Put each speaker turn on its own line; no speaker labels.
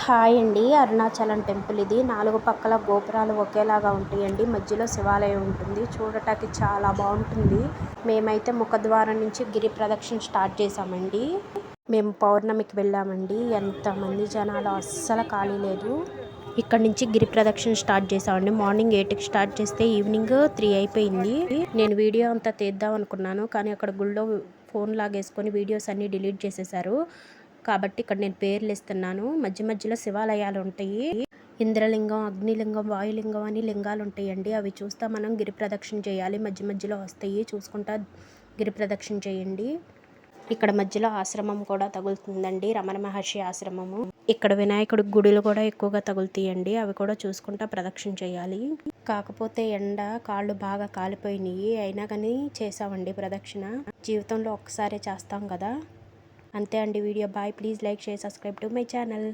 Hi అండి. Arunachalam temple ఇది. నాలుగు పక్కల గోపురాలు ఒకేలాగా ఉంటాయండి. మధ్యలో శివాలయం ఉంటుంది. చూడటానికి చాలా బాగుంటుంది. మేమైతే ముఖద్వారం నుంచి గిరి ప్రదక్షిణ స్టార్ట్ చేసామండి మేము పౌర్ణమికి వెళ్ళామండి. ఎంతమంది జనాలు అస్సలు ఖాళీ లేదు. ఇక్కడ నుంచి గిరి ప్రదక్షిణ స్టార్ట్ చేసామండి మార్నింగ్ ఎయిట్కి స్టార్ట్ చేస్తే ఈవినింగ్ త్రీ అయిపోయింది. నేను వీడియో అంతా తీద్దాం అనుకున్నాను. కానీ అక్కడ గుళ్ళో ఫోన్ లాగేసుకొని వీడియోస్ అన్నీ డిలీట్ చేసేసారు కాబట్టి ఇక్కడ నేను పేర్లు ఇస్తున్నాను. మధ్య మధ్యలో శివాలయాలు ఉంటాయి. ఇంద్రలింగం అగ్నిలింగం వాయులింగం అని లింగాలు ఉంటాయండి. అవి చూస్తా మనం గిరి ప్రదక్షిణ చేయాలి. మధ్య మధ్యలో వస్తాయి. చూసుకుంటా గిరి ప్రదక్షిణ చేయండి. ఇక్కడ మధ్యలో ఆశ్రమం కూడా తగులుతుందండి. రమణ మహర్షి ఆశ్రమము. ఇక్కడ వినాయకుడి గుడులు కూడా ఎక్కువగా తగులుతాయండి. అవి కూడా చూసుకుంటా ప్రదక్షిణ చేయాలి. కాకపోతే ఎండ కాళ్ళు బాగా కాలిపోయినాయి. అయినా కానీ చేసామండి ప్రదక్షిణ. జీవితంలో ఒక్కసారే చేస్తాం కదా. అంతే అండి video. Bye. Please like share subscribe to my channel.